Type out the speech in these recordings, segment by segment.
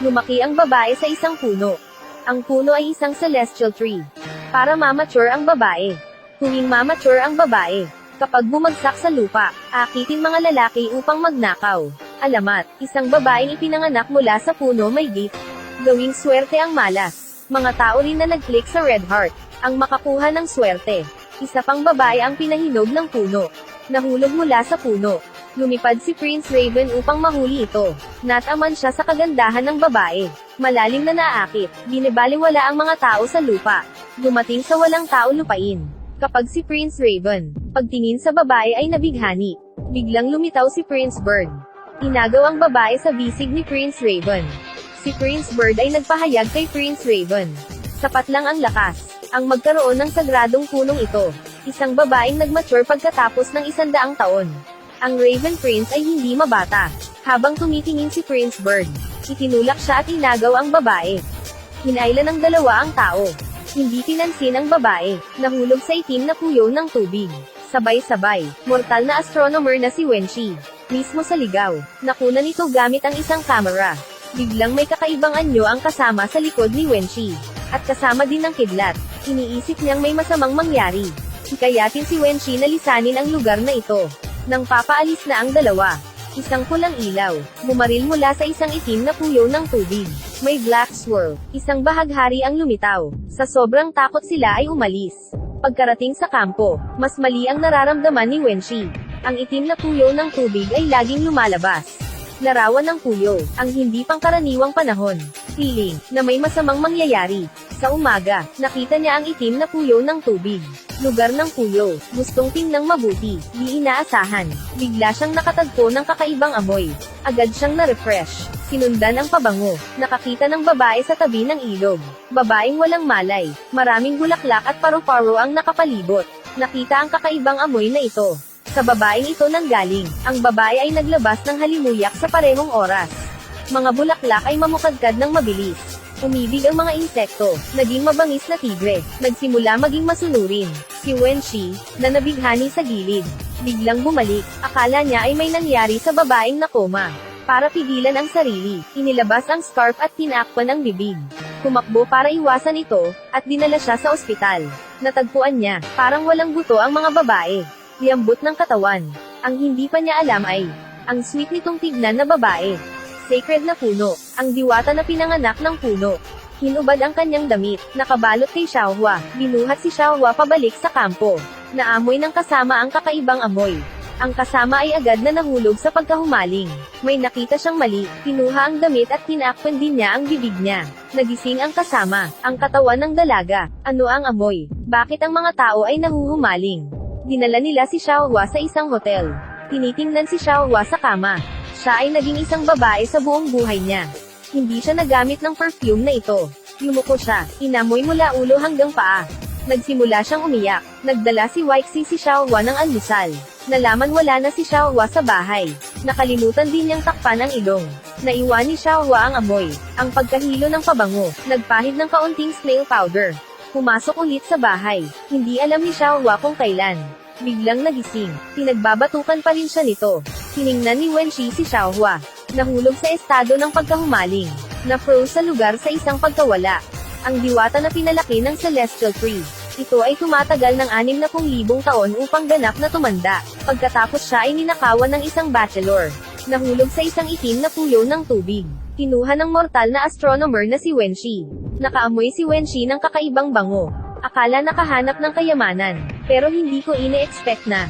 Lumaki ang babae sa isang puno. Ang puno ay isang celestial tree. Para mamature ang babae. Tuwing mamature ang babae. Kapag bumagsak sa lupa, akitin mga lalaki upang magnakaw. Alamat, isang babaeng ipinanganak mula sa puno may gift. Gawing swerte ang malas. Mga tao rin na nag-click sa red heart, ang makakuha ng swerte. Isa pang babae ang pinahinog ng puno. Nahulog mula sa puno. Lumipad si Prince Raven upang mahuli ito. Nataman siya sa kagandahan ng babae. Malalim na naakit, binibaliwala ang mga tao sa lupa. Dumating sa walang tao lupain. Kapag si Prince Raven, pagtingin sa babae ay nabighani. Biglang lumitaw si Prince Bird. Inagaw ang babae sa bisig ni Prince Raven. Si Prince Bird ay nagpahayag kay Prince Raven. Sapat lang ang lakas, ang magkaroon ng sagradong punong ito. Isang babaeng nagmature pagkatapos ng isandaang taon. Ang Raven Prince ay hindi mabata. Habang tumitingin si Prince Bird, itinulak siya at inagaw ang babae. Hinailan ng dalawa ang tao. Hindi pinansin ang babae, nahulog sa itim na puyo ng tubig. Sabay-sabay, mortal na astronomer na si Wenshi. Mismo sa ligaw, nakuna nito gamit ang isang camera. Biglang may kakaibang anyo ang kasama sa likod ni Wenshi. At kasama din ng kidlat. Iniisip niyang may masamang mangyari. Hikayatin si Wenshi na lisanin ang lugar na ito. Nang papaalis na ang dalawa, isang pulang ilaw, bumaril mula sa isang itim na puyo ng tubig. May black swirl, isang bahaghari ang lumitaw. Sa sobrang takot sila ay umalis. Pagkarating sa kampo, mas mali ang nararamdaman ni Wenshi. Ang itim na puyo ng tubig ay laging lumalabas. Larawan ng puyo, ang hindi pangkaraniwang panahon. Feeling, na may masamang mangyayari. Sa umaga, nakita niya ang itim na puyo ng tubig. Lugar ng puyo, gustong tingnang mabuti, di inaasahan. Bigla siyang nakatagpo ng kakaibang amoy. Agad siyang na-refresh. Sinundan ang pabango. Nakakita ng babae sa tabi ng ilog. Babaeng walang malay. Maraming bulaklak at paru-paro ang nakapalibot. Nakita ang kakaibang amoy na ito. Sa babaeng ito nanggaling, ang babae ay naglabas ng halimuyak sa parehong oras. Mga bulaklak ay mamukadkad ng mabilis. Umibig ang mga insekto, naging mabangis na tigre, nagsimula maging masunurin. Si Wenshi, na nabighani sa gilid, biglang bumalik, akala niya ay may nangyari sa babaeng nakoma. Para pigilan ang sarili, inilabas ang scarf at tinakpan ang bibig. Kumakbo para iwasan ito, at dinala siya sa ospital. Natagpuan niya, parang walang buto ang mga babae. Liyambot ng katawan. Ang hindi pa niya alam ay, ang sweet nitong tignan na babae. Sacred na puno, ang diwata na pinanganak ng puno. Hinubad ang kanyang damit, nakabalot kay Xiaohua, binuhat si Xiaohua pabalik sa kampo. Naamoy ng kasama ang kakaibang amoy. Ang kasama ay agad na nahulog sa pagkahumaling. May nakita siyang mali, kinuha ang damit at tinakpan din niya ang bibig niya. Nagising ang kasama, ang katawan ng dalaga. Ano ang amoy? Bakit ang mga tao ay nahuhumaling? Dinala nila si Xiaohua sa isang hotel. Tinitingnan si Xiaohua sa kama. Siya ay naging isang babae sa buong buhay niya. Hindi siya nagamit ng perfume na ito. Yumuko siya, inamoy mula ulo hanggang paa. Nagsimula siyang umiyak. Nagdala si Weixi si Xiaohua ng almusal. Nalaman wala na si Xiaohua sa bahay. Nakalimutan din niyang takpan ang ilong. Naiwan ni Xiaohua ang amoy, ang pagkahilo ng pabango, nagpahid ng kaunting snail powder. Pumasok ulit sa bahay. Hindi alam ni Xiaohua kung kailan. Biglang nagising. Pinagbabatukan pa rin siya nito. Tiningnan ni Wenshi si Xiaohua. Nahulog sa estado ng pagkahumaling. Na-froze sa lugar sa isang pagkawala. Ang diwata na pinalaki ng Celestial Tree. Ito ay tumatagal ng 60,000 taon upang ganap na tumanda. Pagkatapos siya ay ninakawan ng isang bachelor. Nahulog sa isang itim na puyo ng tubig. Kinuha ng mortal na astronomer na si Wenshi. Nakaamoy si Wenshi ng kakaibang bango. Akala nakahanap ng kayamanan. Pero hindi ko ine-expect na.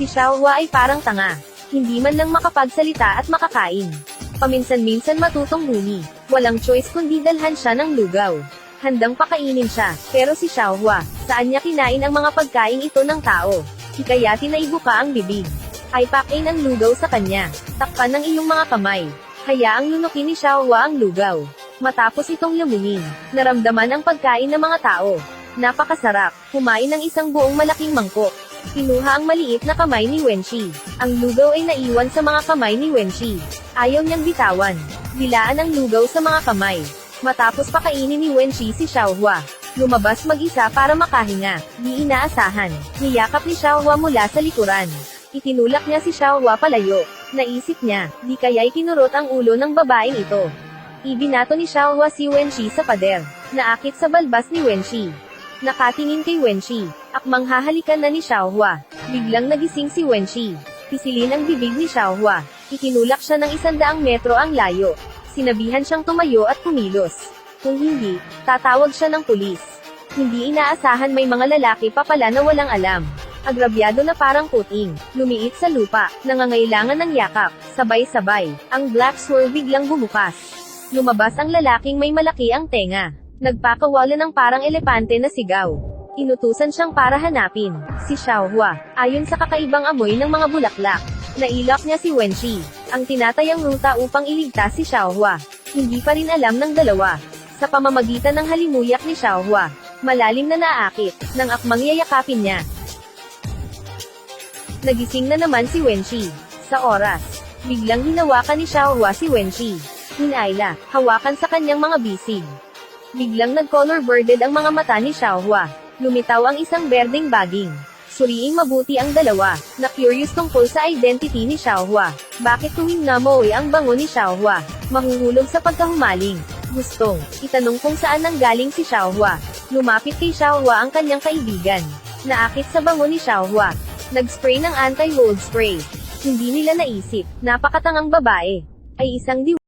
Si Xiaohua ay parang tanga. Hindi man lang makapagsalita at makakain. Paminsan-minsan matutong huni. Walang choice kundi dalhan siya ng lugaw. Handang pakainin siya, pero si Xiaohua, saan niya kinain ang mga pagkain ito ng tao? Hikayatin na ibuka ang bibig. Ay pakain ang lugaw sa kanya. Takpan ng iyong mga kamay. Hayaang lunukin ni Xiaohua ang lugaw. Matapos itong lamunin, naramdaman ang pagkain ng mga tao. Napakasarap, kumain ng isang buong malaking mangkok. Kinuha ang maliit na kamay ni Wenshi. Ang lugaw ay naiwan sa mga kamay ni Wenshi. Ayaw niyang bitawan. Dilaan ang lugaw sa mga kamay. Matapos pakainin ni Wenshi si Xiaohua. Lumabas mag-isa para makahinga. Di inaasahan. Niyakap ni Xiaohua mula sa likuran. Itinulak niya si Xiaohua palayo. Naisip niya, di kaya'y kinurot ang ulo ng babaeng ito. Ibinato ni Xiaohua si Wenshi sa pader. Naakit sa balbas ni Wenshi. Nakatingin kay Wenshi. Akmang hahalikan na ni Xiaohua. Biglang nagising si Wenshi. Pisilin ang bibig ni Xiaohua. Itinulak siya ng isandaang metro ang layo. Sinabihan siyang tumayo at kumilos. Kung hindi, tatawag siya ng pulis. Hindi inaasahan may mga lalaki pa pala na walang alam. Agrabyado na parang puting, lumiit sa lupa, nangangailangan ng yakap, sabay-sabay, ang black swirl biglang bumukas. Lumabas ang lalaking may malaki ang tenga. Nagpakawala ng parang elepante na sigaw. Inutusan siyang para hanapin, si Xiaohua, ayon sa kakaibang amoy ng mga bulaklak. Nailak niya si Wenshi, ang tinatayang ruta upang iligtas si Xiaohua. Hindi pa rin alam ng dalawa. Sa pamamagitan ng halimuyak ni Xiaohua, malalim na naakit, nang akmang yayakapin niya. Nagising na naman si Wenshi. Sa oras, biglang hinawakan ni Xiaohua si Wenshi. Hinayla, hawakan sa kanyang mga bisig. Biglang nag-color birded ang mga mata ni Xiaohua. Lumitaw ang isang berdeng baging. Suriing mabuti ang dalawa, na curious tungkol sa identity ni Xiaohua. Bakit tuwing namoy ang bango ni Xiaohua? Mahuhulog sa pagkahumaling. Gustong, itanong kung saan nanggaling si Xiaohua. Lumapit kay Xiaohua ang kanyang kaibigan. Naakit sa bango ni Xiaohua. Nag-spray ng anti-mold spray. Hindi nila naisip, napakatangang babae. Ay isang di